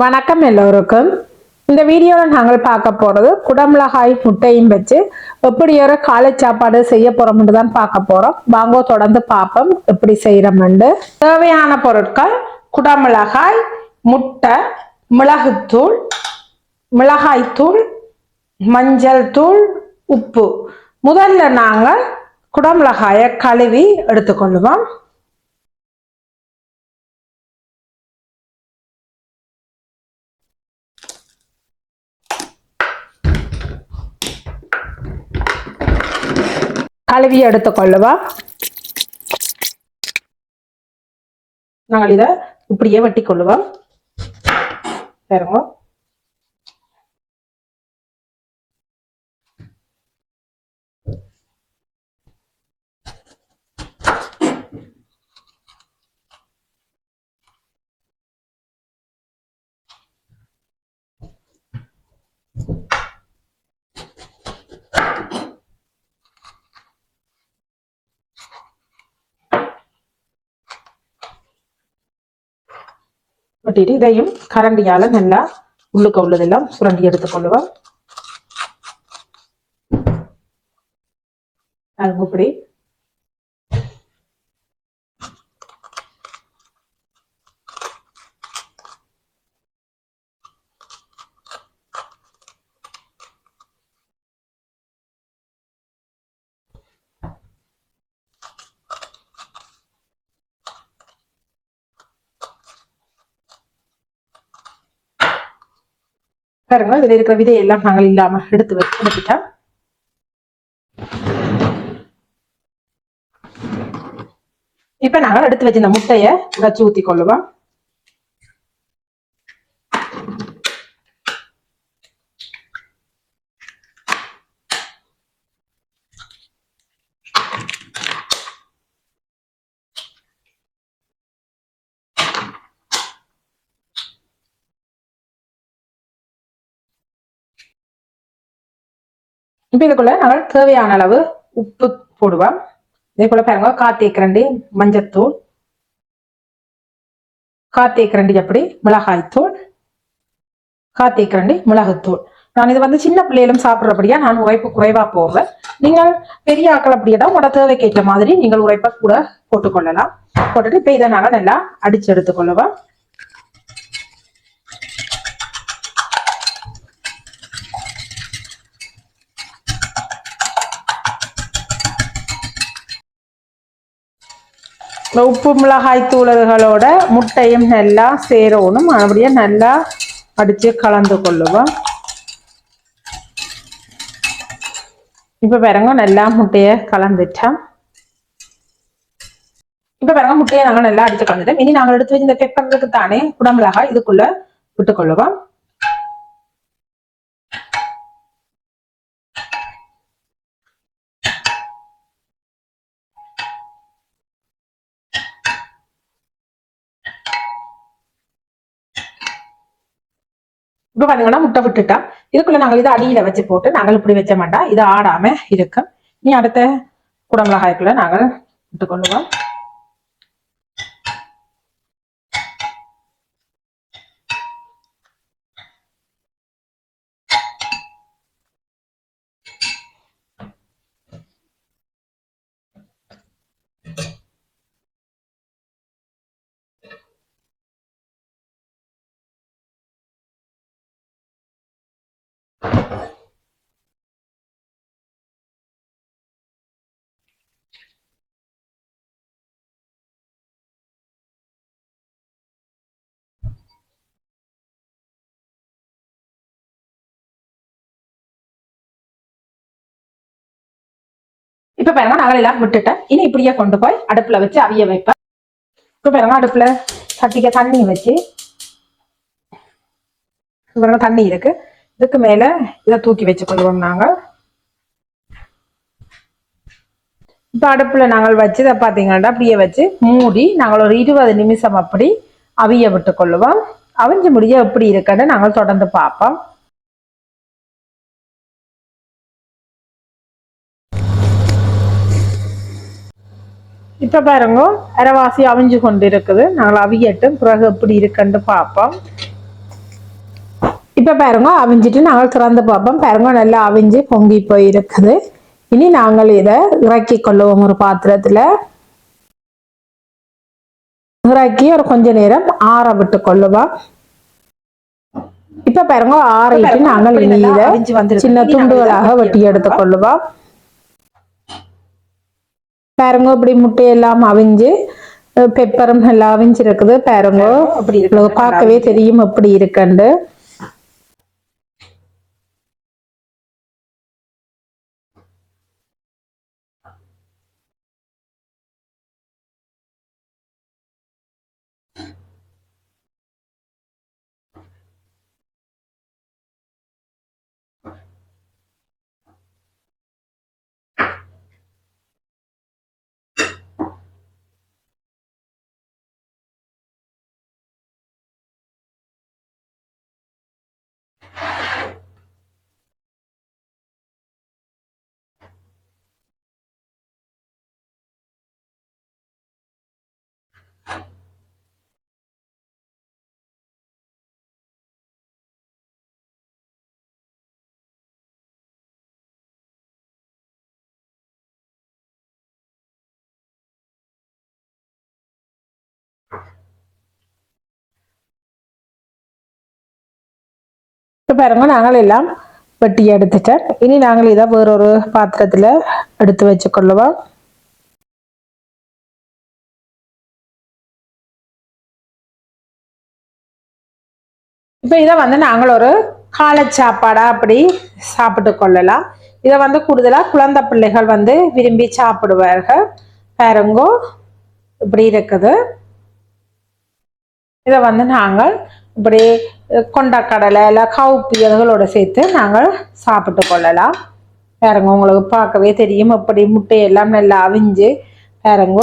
வணக்கம் எல்லோருக்கும். இந்த வீடியோவில் நாங்கள் பார்க்க போகிறது குடமிளகாய் முட்டையும் வச்சு எப்படி ஒரு காலை சாப்பாடு செய்ய போகிறோம்னு தான் பார்க்க போகிறோம் வாங்கோ தொடர்ந்து பார்ப்போம் எப்படி செய்கிறோம்னு தேவையான பொருட்கள் குடமிளகாய் முட்டை மிளகுத்தூள் மிளகாய்த்தூள் மஞ்சள் தூள் உப்பு. முதல்ல நாங்கள் குடமிளகாயை கழுவி எடுத்துக்கொள்ளுவோம் கழுவி எடுத்துக்கொள்ளுவோம் நாங்கள் இதை இப்படியே வெட்டி கொள்ளுவா. பாருங்க. வெட்டிட்டு இதையும் கரண்டியால நல்லா உள்ளுக்க உள்ளதெல்லாம் சுரண்டி எடுத்துக்கொள்ளுவோம் அது இப்படி பாருங்க இதுல இருக்கிற விதையெல்லாம் நாங்கள் இல்லாம எடுத்து வச்சு எடுத்துட்டோம் இப்ப நாங்கள் எடுத்து வச்சிருந்த முட்டையை முட்டைய உடைச்சு ஊத்தி கொள்ளுவோம் இப்போ இதுக்குள்ள நாங்கள் தேவையான அளவு உப்பு போடுவோம். இதே போல பாருங்க காத்தேக்கரண்டி மஞ்சத்தூள். காத்தேக்கரண்டி அப்படி மிளகாய்த்தூள். காத்தேக்கரண்டி மிளகுத்தூள். நான் இது வந்து சின்ன பிள்ளைகளும் சாப்பிட்றபடியா நான் உரைப்பு குறைவா போவேன். நீங்கள் பெரிய ஆக்கள் அப்படியே தான் உங்களோட தேவைக்கேற்ற மாதிரி நீங்கள் உரைப்பை கூட போட்டுக்கொள்ளலாம். போட்டுட்டு இப்ப இதை நாங்கள் நல்லா அடிச்சு எடுத்துக்கொள்ளுவோம். உப்பு மிளகாய் தூளர்களோட முட்டையும் நல்லா சேரணும். அப்படியே நல்லா அடித்து கலந்து கொள்ளுவோம். இப்போ பாருங்க நல்லா முட்டையை கலந்துட்டோம். இப்போ பாருங்க முட்டையை நாங்கள் நல்லா அடித்து கலந்துட்டோம். இனி நாங்கள் எடுத்து வச்சு இந்த பெப்பருக்கு தானே குடமிளகாய் இதுக்குள்ளே விட்டுக்கொள்ளுவோம். இப்ப பாத்தீங்கன்னா முட்டை விட்டுட்டா. இதுக்குள்ள நாங்கள் இதை அடியில வச்சு போட்டு நாங்கள் இப்படி வச்ச மாட்டோம் இது ஆடாம இருக்கும் நீ அடுத்த குடமிளகாய்க்குள்ள நாங்கள் விட்டுக்கொள்ளுவோம் இப்ப பாருங்க நாங்கள் எல்லாம் விட்டுட்டேன். இனி இப்படியே கொண்டு போய் அடுப்புல வச்சு அவிய வைப்பேன். இப்ப பாருங்க அடுப்புல சட்டிக்க தண்ணி வச்சு. பாருங்க தண்ணி இருக்கு. இதுக்கு மேல இதை தூக்கி வச்சு கொள்வோம் நாங்க இப்ப அடுப்புல நாங்கள் வச்சு இதை பாத்தீங்கன்னா அப்படியே வச்சு மூடி நாங்கள் ஒரு இருபது நிமிஷம் அப்படி அவிய விட்டு கொள்ளுவோம் அவிஞ்சு முடிய எப்படி இருக்குன்னு நாங்கள் தொடர்ந்து பார்ப்போம். இப்ப பாருங்க அரைவாசி அவிஞ்சு கொண்டு இருக்குது நாங்கள் அவியட்டும். பிறகு எப்படி இருக்குன்னு பார்ப்போம். இப்போ பாருங்க அவிஞ்சிட்டு நாங்கள் திறந்து பார்ப்போம். பாருங்க நல்லா அவிஞ்சு பொங்கி போயிருக்குது. இனி நாங்கள் இதை இறக்கி கொள்ளுவோம் ஒரு பாத்திரத்துல. இறக்கி ஒரு கொஞ்ச நேரம் ஆற விட்டு கொள்ளுவோம். இப்ப பாருங்க ஆறிட்டு நாங்கள் இனி இதை சின்ன துண்டுகளாக வெட்டி எடுத்து கொள்ளுவோம். பாருங்க இப்படி முட்டையெல்லாம் அவிஞ்சு பெப்பரும் எல்லாம் அவிஞ்சிருக்குது. பாருங்க அப்படி பார்க்கவே தெரியும் எப்படி இருக்குண்டு இப்போ பாருங்க நாங்கள் எல்லாம் வெட்டி எடுத்துட்டேன் இனி நாங்கள் இதை வேறொரு பாத்திரத்தில் எடுத்து வச்சுக்கொள்ளுவோம் இப்போ இதை வந்து நாங்கள் ஒரு காலை சாப்பாடாக அப்படி சாப்பிட்டு கொள்ளலாம். இதை வந்து கூடுதலாக குழந்தை பிள்ளைகள் வந்து விரும்பி சாப்பிடுவார்கள். பாருங்கோ இப்படி இருக்குது. இதை வந்து நாங்கள் இப்படி கொண்டக்கடலை இல்லை கவுப்பி அதுகளோட சேர்த்து நாங்கள் சாப்பிட்டு கொள்ளலாம். பாருங்க உங்களுக்கு பார்க்கவே தெரியும். அப்படி முட்டையெல்லாம் நல்லா அவிஞ்சு பாருங்க.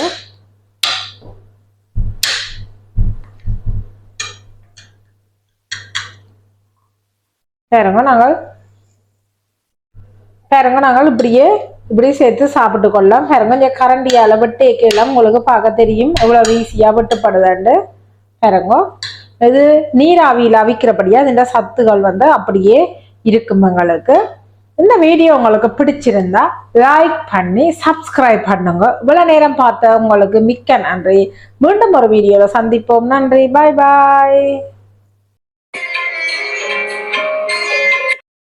பாருங்க நாங்கள் பாருங்க நாங்கள் இப்படியே இப்படி சேர்த்து சாப்பிட்டு கொள்ளலாம். பாருங்க இந்த கரண்டியால் வெட்டேக்கெல்லாம் உங்களுக்கு பார்க்க தெரியும். எவ்வளோ ஈஸியாக வெட்டுப்படுதாண்டு பாருங்க இது நீராவியில் அவிக்கிறபடியாக அதில் சத்துகள் வந்து அப்படியே இருக்கும் எங்களுக்கு. இந்த வீடியோ உங்களுக்கு பிடிச்சிருந்தா லைக் பண்ணி சப்ஸ்கிரைப் பண்ணுங்க. இவ்வளவு நேரம் பார்த்த உங்களுக்கு மிக்க நன்றி. மீண்டும் ஒரு வீடியோவில் சந்திப்போம். நன்றி. பாய் பாய்